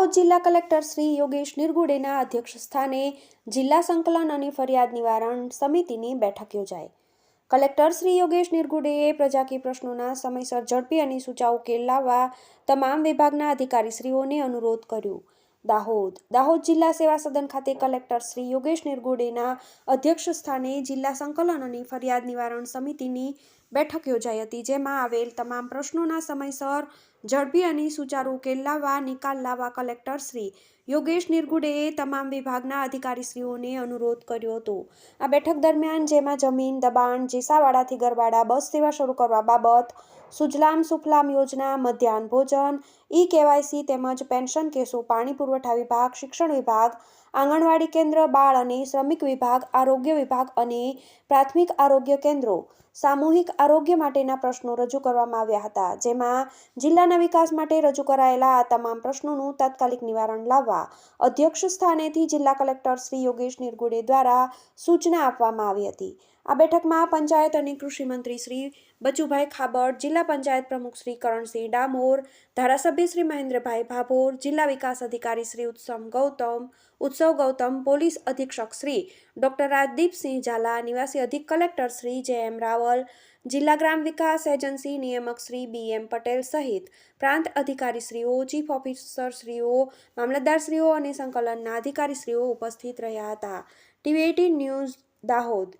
દાહોદ જિલ્લા કલેક્ટર શ્રી યોગેશ નિર્ગુડેના અધ્યક્ષસ્થાને જિલ્લા સંકલન અને ફરિયાદ નિવારણ સમિતિની બેઠક યોજાઈ. કલેક્ટર શ્રી યોગેશ નિર્ગુડેએ પ્રજાકીય પ્રશ્નોના સમયસર ઝડપી અને સૂચા ઉકેલ લાવવા તમામ વિભાગના અધિકારીશ્રીઓને અનુરોધ કર્યો. દાહોદ દાહોદ જિલ્લા સેવા સદન ખાતે કલેક્ટર શ્રી યોગેશ નિર્ગુડેના અધ્યક્ષ સ્થાને જિલ્લા સંકલન અને ફરિયાદ નિવારણ સમિતિની બેઠક યોજાઈ હતી, જેમાં આવેલ તમામ પ્રશ્નોના સમયસર ઝડપી અને સુચારુ ઉકેલ લાવવા નિકાલ લાવવા કલેક્ટર શ્રી યોગેશ નિર્ગુડેએ તમામ વિભાગના અધિકારીશ્રીઓને અનુરોધ કર્યો હતો. આ બેઠક દરમિયાન જેમાં જમીન, દબાણ, જેસાવાડાથી ગરબાડા, બસ સેવા શરૂ કરવા બાબત, સુજલામ સુફલામ યોજના, મધ્યાહન ભોજન ઈ કેવાયસી તેમજ પેન્શન કેસો, પાણી પુરવઠા વિભાગ, શિક્ષણ વિભાગ, આંગણવાડી કેન્દ્ર, બાળ અને શ્રમિક વિભાગ, આરોગ્ય વિભાગ અને પ્રાથમિક આરોગ્ય કેન્દ્રો સામૂહિક આરોગ્ય માટેના પ્રશ્નો રજૂ કરવામાં આવ્યા હતા, જેમાં જિલ્લાના વિકાસ માટે રજૂ કરાયેલા આ તમામ પ્રશ્નોનું તાત્કાલિક નિવારણ લાવવા અધ્યક્ષ સ્થાનેથી જિલ્લા કલેક્ટર શ્રી યોગેશ નિર્ગુડે દ્વારા સૂચના આપવામાં આવી હતી. આ બેઠકમાં પંચાયત અને કૃષિમંત્રી શ્રી બચુભાઈ ખાબડ, જિલ્લા પંચાયત પ્રમુખ શ્રી કરણસિંહ ડામોર, ધારાસભ્ય શ્રી મહેન્દ્રભાઈ ભાભોર, જિલ્લા વિકાસ અધિકારી શ્રી ઉત્સમ ગૌતમ, ઉત્સવ ગૌતમ, પોલીસ અધિક્ષક શ્રી ડોક્ટર રાજદીપસિંહ ઝાલા, નિવાસી અધિક કલેક્ટર શ્રી જે એમ રાવલ, જિલ્લા ગ્રામ વિકાસ એજન્સી નિયામક શ્રી બી એમ પટેલ સહિત પ્રાંત અધિકારીશ્રીઓ ચીફ ઓફિસરશ્રીઓ મામલતદારશ્રીઓ અને સંકલનના અધિકારીશ્રીઓ ઉપસ્થિત રહ્યા હતા. TV eighteen news Dahod.